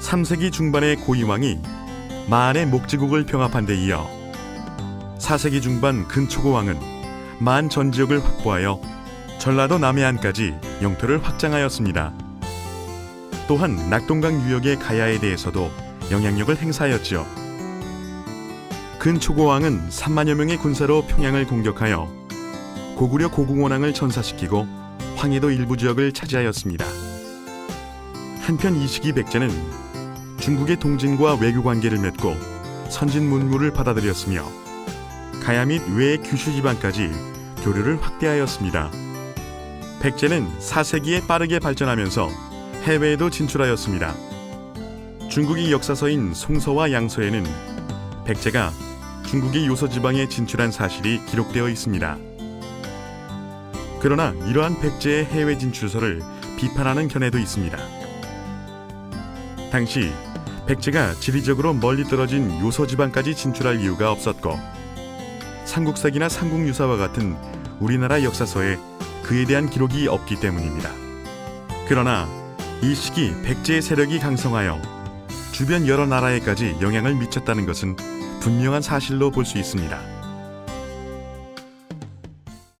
3세기 중반의 고이왕이 만의 목지국을 병합한 데 이어 4세기 중반 근초고왕은 만 전 지역을 확보하여 전라도 남해안까지 영토를 확장하였습니다. 또한 낙동강 유역의 가야에 대해서도 영향력을 행사하였지요. 근초고왕은 3만여 명의 군사로 평양을 공격하여 고구려 고궁원왕을 전사시키고 황해도 일부 지역을 차지하였습니다. 한편 이 시기 백제는 중국의 동진과 외교 관계를 맺고 선진 문물을 받아들였으며 가야 및 외 규슈 지방까지 교류를 확대하였습니다. 백제는 4세기에 빠르게 발전하면서 해외에도 진출하였습니다. 중국의 역사서인 송서와 양서에는 백제가 중국의 요서 지방에 진출한 사실이 기록되어 있습니다. 그러나 이러한 백제의 해외 진출설을 비판하는 견해도 있습니다. 당시 백제가 지리적으로 멀리 떨어진 요서 지방까지 진출할 이유가 없었고 삼국사기나 삼국유사와 같은 우리나라 역사서에 그에 대한 기록이 없기 때문입니다. 그러나 이 시기 백제의 세력이 강성하여 주변 여러 나라에까지 영향을 미쳤다는 것은 분명한 사실로 볼 수 있습니다.